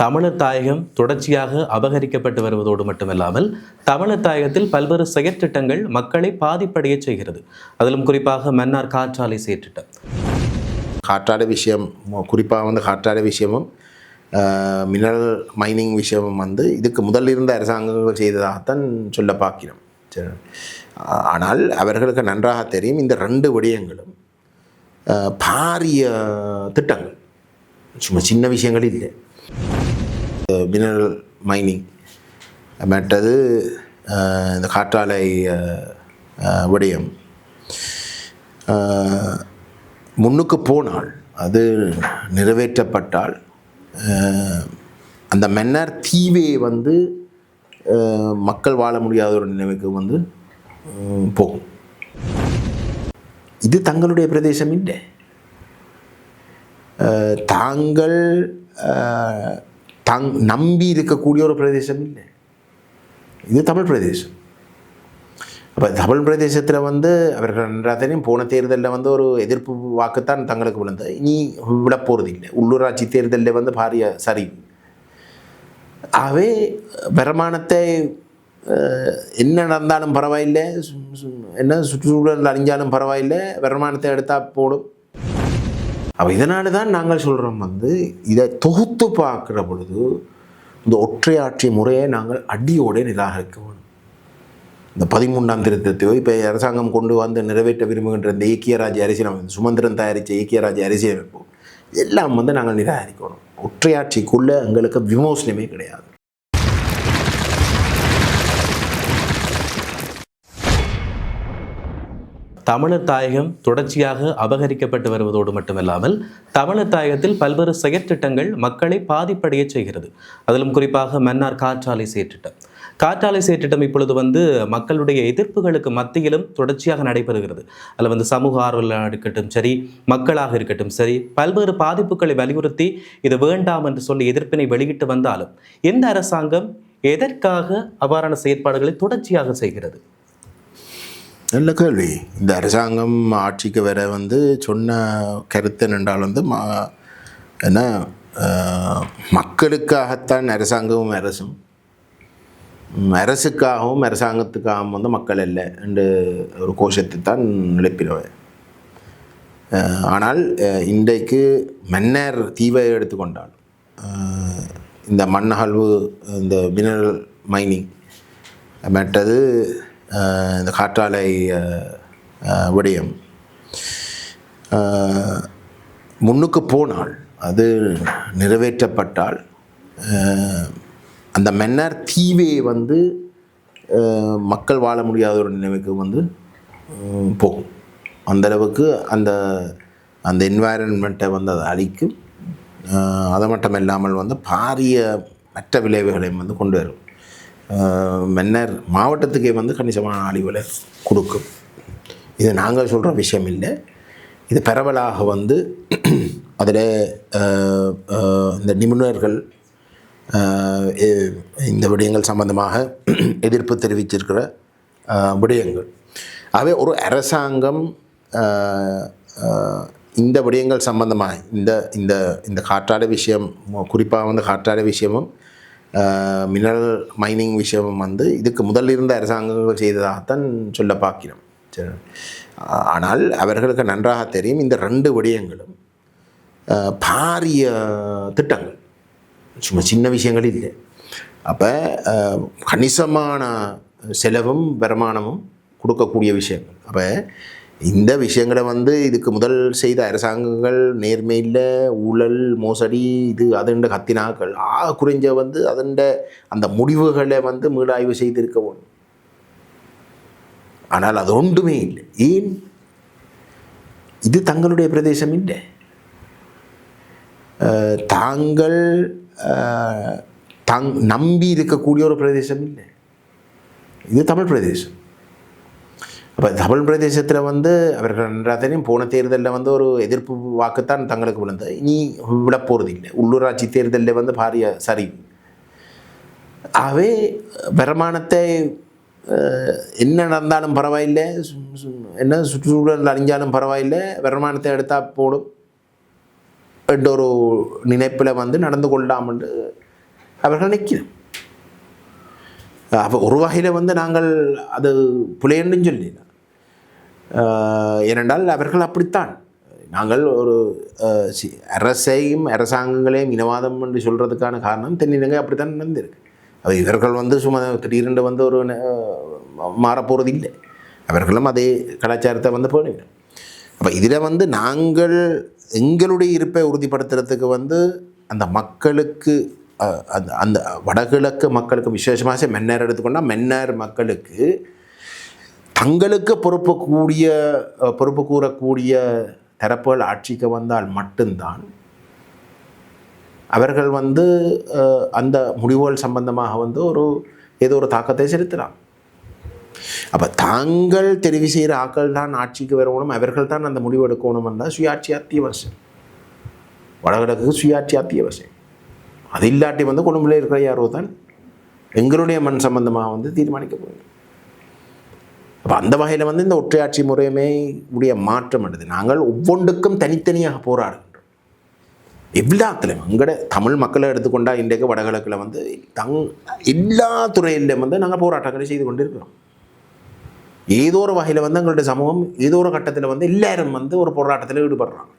தமிழர் தாயகம் தொடர்ச்சியாக அபகரிக்கப்பட்டு வருவதோடு மட்டுமல்லாமல் தமிழர் தாயகத்தில் பல்வேறு செயற்திட்டங்கள் மக்களை பாதிப்படைய செய்கிறது. அதிலும் குறிப்பாக மன்னார் காற்றாலை செயற்திட்டம் காற்றாலை விஷயம் குறிப்பாக வந்து காற்றாலை விஷயமும் மினரல் மைனிங் விஷயமும் வந்து இதுக்கு முதல்ல இருந்த அரசாங்கங்கள் செய்ததாகத்தான் சொல்ல பார்க்கிறோம் ஆனால் அவர்களுக்கு நன்றாக தெரியும் இந்த ரெண்டு விடயங்களும் பாரிய திட்டங்கள். சும்மா சின்ன விஷயங்கள் இல்லை. மினரல் மைனிங் மற்றது இந்த காற்றாலை விடயம் முன்னுக்கு போனால் அது நிறைவேற்றப்பட்டால் அந்த மன்னர் தீவே வந்து மக்கள் வாழ முடியாத ஒரு நிலைமைக்கு வந்து போகும். இது தங்களுடைய பிரதேசம் இல்லை. தாங்கள் தங் நம்பி இருக்கக்கூடிய ஒரு பிரதேசம் இல்லை. இது தமிழ் பிரதேசம். அப்போ தமிழ் பிரதேசத்தில் வந்து அவர்கள் நன்றாக போன தேர்தலில் வந்து ஒரு எதிர்ப்பு வாக்குத்தான் தங்களுக்கு விழுந்தது இனி விட இல்லை. உள்ளூராட்சி தேர்தலில் வந்து பாரிய சரிவு ஆகவே வருமானத்தை என்ன நடந்தாலும் பரவாயில்லை. என்ன சுற்றுச்சூழல் அழிஞ்சாலும் பரவாயில்லை. வருமானத்தை எடுத்தால் போடும் அப்போ இதனால தான் நாங்கள் சொல்கிறோம் வந்து இதை தொகுத்து பார்க்குற பொழுது இந்த ஒற்றையாட்சி முறையை நாங்கள் அடியோடு நிராகரிக்க வேணும் இந்த பதிமூன்றாம் திருத்தத்தையோ இப்போ அரசாங்கம் கொண்டு வந்து நிறைவேற்ற விரும்புகின்ற இந்த ஐக்கிய அரசியலமைப்பு சுமந்திரன் தயாரித்த ஐக்கிய அரசியலமைப்பு எல்லாம் வந்து நாங்கள் நிராகரிக்கணும். ஒற்றையாட்சிக்குள்ளே எங்களுக்கு விமோசனமே கிடையாது. தமிழர் தாயகம் தொடர்ச்சியாக அபகரிக்கப்பட்டு வருவதோடு மட்டுமல்லாமல் தமிழர் தாயகத்தில் பல்வேறு செயற்திட்டங்கள் மக்களை பாதிப்படைய செய்கிறது. அதிலும் குறிப்பாக மன்னார் காற்றாலை செயற்றிட்டம். காற்றாலை செயற்றிட்டம் இப்பொழுது வந்து மக்களுடைய எதிர்ப்புகளுக்கு மத்தியிலும் தொடர்ச்சியாக நடைபெறுகிறது. அதில் வந்து சமூக ஆர்வலாக இருக்கட்டும் சரி மக்களாக இருக்கட்டும் சரி பல்வேறு பாதிப்புகளை வலியுறுத்தி இது வேண்டாம் என்று சொல்லி எதிர்ப்பினை வெளியிட்டு வந்தாலும் எந்த அரசாங்கம் எதற்காக அவ்வாறான செயற்பாடுகளை தொடர்ச்சியாக செய்கிறது? நல்ல கேள்வி. இந்த அரசாங்கம் ஆட்சிக்கு வர வந்து சொன்ன கருத்து என்னென்றால் வந்து மா என்ன மக்களுக்காகத்தான் அரசாங்கமும் அரசும் அரசுக்காகவும் அரசாங்கத்துக்காகவும் வந்து மக்கள் இல்லை என்று ஒரு கோஷத்தை தான் எழுப்பினவர் ஆனால் இன்றைக்கு மன்னர் தீவை எடுத்துக்கொண்டால் இந்த இந்த மண்ணகழ்வு இந்த மினரல் மைனிங் மற்றது இந்த காற்றாலை விடயம் முன்னுக்கு போனால் அது நிறைவேற்றப்பட்டால் அந்த மன்னர் தீவே வந்து மக்கள் வாழ முடியாத ஒரு நிலைமைக்கு வந்து போகும். அந்தளவுக்கு அந்த அந்த என்வாயரன்மெண்ட்டை வந்து அதை அழிக்கும். அதை அது மட்டும் இல்லாமல் வந்து பாரிய மற்ற விளைவுகளையும் வந்து கொண்டு வரும். மன்னர் மாவட்டத்துக்கே வந்து கணிசமான அழிவுகளை கொடுக்கும். இது நாங்கள் சொல்கிற விஷயம் இல்லை. இது பரவலாக வந்து அதில் இந்த நிபுணர்கள் இந்த விடயங்கள் சம்பந்தமாக எதிர்ப்பு தெரிவிச்சிருக்கிற விடயங்கள். ஆகவே ஒரு அரசாங்கம் இந்த விடயங்கள் சம்பந்தமாக இந்த இந்த இந்த காற்றாட விஷயம் குறிப்பாக வந்து காற்றாட விஷயமும் மினரல் மைனிங் விஷயம் வந்து இதுக்கு முதல் இருந்த அரசாங்கங்கள் செய்ததாகத்தான் சொல்ல பார்க்கிறோம் ஆனால் அவர்களுக்கு நன்றாக தெரியும் இந்த ரெண்டு விடயங்களும் பாரிய திட்டங்கள். சும்மா சின்ன விஷயங்கள் இல்லை. அப்போ கணிசமான செலவும் வருமானமும் கொடுக்கக்கூடிய விஷயங்கள். அப்போ இந்த விஷயங்களை வந்து இதுக்கு முதல் செய்த அரசாங்கங்கள் நேர்மையில் ஊழல் மோசடி இது அதன்ட கத்தினாக்கள் ஆ குறைஞ்ச வந்து அதண்ட அந்த முடிவுகளை வந்து மீளாய்வு செய்திருக்க வேணும் ஆனால் அது ஒன்றுமே இல்லை. ஏன்? இது தங்களுடைய பிரதேசம் இல்லை. தாங்கள் தங் நம்பி இருக்கக்கூடிய ஒரு பிரதேசம் இல்லை. இது தமிழ் பிரதேசம். அப்போ தமிழ் பிரதேசத்தில் வந்து அவர்கள் நன்றாக தெரியும் போன தேர்தலில் வந்து ஒரு எதிர்ப்பு வாக்குத்தான் தங்களுக்கு விழுந்தது. இனி விட போகிறது இல்லை உள்ளூராட்சி தேர்தலில் வந்து பாரிய சரிவு ஆகவே வருமானத்தை என்ன நடந்தாலும் பரவாயில்லை. சு- என்ன சுற்றுச்சூழல் அழிஞ்சாலும் பரவாயில்லை. வருமானத்தை எடுத்தால் போடும் என்ற ஒரு நினைப்பில் வந்து நடந்து கொள்ளலாம் அவர்கள் நிற்கிறோம் அப்போ ஒரு வகையில் வந்து நாங்கள் அது புலையன்னு சொல்லலாம் ஏனென்றால் அவர்கள் அப்படித்தான். நாங்கள் ஒரு சி- அரசையும் அரசாங்கங்களையும் இனவாதம் என்று சொல்கிறதுக்கான காரணம் தென்னிலங்கை அப்படித்தான் நடந்திருக்கு. அது இவர்கள் வந்து சும்மா திடீரென்று வந்து ஒரு மாறப்போகிறது இல்லை. அவர்களும் அதே கலாச்சாரத்தை வந்து போனீங்க அப்போ இதில் வந்து நாங்கள் எங்களுடைய இருப்பை உறுதிப்படுத்துறதுக்கு வந்து அந்த மக்களுக்கு அந்த அந்த வடகிழக்கு மக்களுக்கு விசேஷமாக மன்னர் எடுத்துக்கொண்டால் மென்னர் மக்களுக்கு தங்களுக்கு பொறுப்புக்கூடிய பொறுப்பு கூறக்கூடிய தரப்புகள் ஆட்சிக்கு வந்தால் மட்டும்தான் அவர்கள் வந்து அந்த முடிவுகள் சம்பந்தமாக வந்து ஒரு ஏதோ ஒரு தாக்கத்தை செலுத்தலாம். அப்போ தாங்கள் தெரிவு செய்கிற ஆக்கள் தான் ஆட்சிக்கு வரணும் அவர்கள் தான் அந்த முடிவு எடுக்கணும்னா சுயாட்சி அத்தியாவசியம் வடகிழக்கு சுயாட்சி அத்தியாவசியம் அது இல்லாட்டி வந்து குடும்பத்தில் இருக்கிற யாரோ தான் எங்களுடைய மண் சம்பந்தமாக வந்து தீர்மானிக்க போகிறோம் அப்போ அந்த வகையில் வந்து இந்த ஒற்றையாட்சி முறையுமே உடைய மாற்றம் எடுது நாங்கள் ஒவ்வொன்றுக்கும் தனித்தனியாக போராடுகின்றோம். எல்லாத்துலேயும் எங்கட தமிழ் மக்களை எடுத்துக்கொண்டால் இன்றைக்கு வடகிழக்கில் வந்து தங் எல்லா துறையிலும் வந்து நாங்கள் போராட்டங்களை செய்து கொண்டு இருக்கிறோம் ஏதோ ஒரு வகையில் வந்து எங்களுடைய சமூகம் ஏதோ ஒரு கட்டத்தில் வந்து எல்லாரும் வந்து ஒரு போராட்டத்தில் ஈடுபடுறாங்க.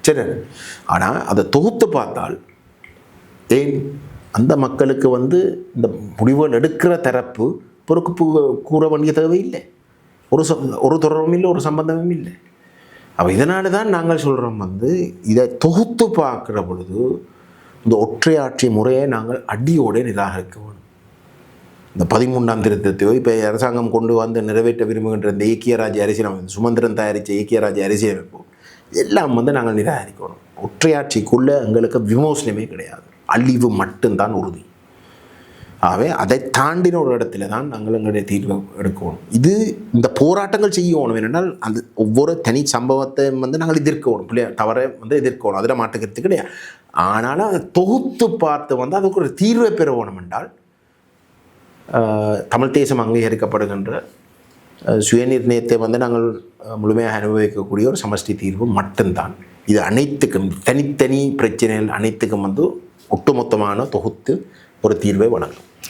சரி. ஆனால் அதை தொகுத்து பார்த்தால் ஏன்? அந்த மக்களுக்கு வந்து இந்த முடிவுகள் எடுக்கிற தரப்பு பொறுப்பு கூற வேண்டிய தேவையில்லை. ஒரு ச ஒரு தொடர்பும் இல்லை ஒரு சம்பந்தமும் இல்லை. அப்போ இதனால தான் நாங்கள் சொல்கிறோம் வந்து இதை தொகுத்து பார்க்குற பொழுது இந்த ஒற்றையாட்சி முறையை நாங்கள் அடியோடு நிராகரிக்க வேணும். இந்த பதிமூன்றாம் திருத்தத்தையோ இப்போ அரசாங்கம் கொண்டு வந்து நிறைவேற்ற விரும்புகின்ற இந்த ஐக்கிய ராஜ்ய அரசியலமைப்பு சுமந்திரன் தயாரித்த ஐக்கிய ராஜ்ய அரசியலமைப்பு எல்லாம் வந்து நாங்கள் நிராகரிக்கணும் ஒற்றையாட்சிக்குள்ளே எங்களுக்கு விமோசனமே கிடையாது. அழிவு மட்டும்தான் உறுதி. ஆகவே அதை தாண்டின ஒரு இடத்துல தான் நாங்கள் எங்களுடைய தீர்வை எடுக்கணும். இது இந்த போராட்டங்கள் செய்யணும் என்னென்னால் அந்த ஒவ்வொரு தனி சம்பவத்தை வந்து நாங்கள் எதிர்க்கணும். பிள்ளைய தவறை வந்து எதிர்க்கணும். அதில் மாட்டுக்கிறது கிடையாது ஆனாலும் அதை தொகுத்து பார்த்து வந்து அதுக்கு ஒரு தீர்வை பெற என்றால் தமிழ் தேசம் அங்கீகரிக்கப்படுகின்ற சுயநிர்ணயத்தை வந்து நாங்கள் முழுமையாக அனுபவிக்கக்கூடிய ஒரு சமஷ்டி தீர்வு மட்டும்தான். இது அனைத்துக்கும் தனித்தனி பிரச்சனைகள் அனைத்துக்கும் வந்து ஒட்டுமொத்தமான தொகுத்து ஒரு தீர்வை வழங்கும்.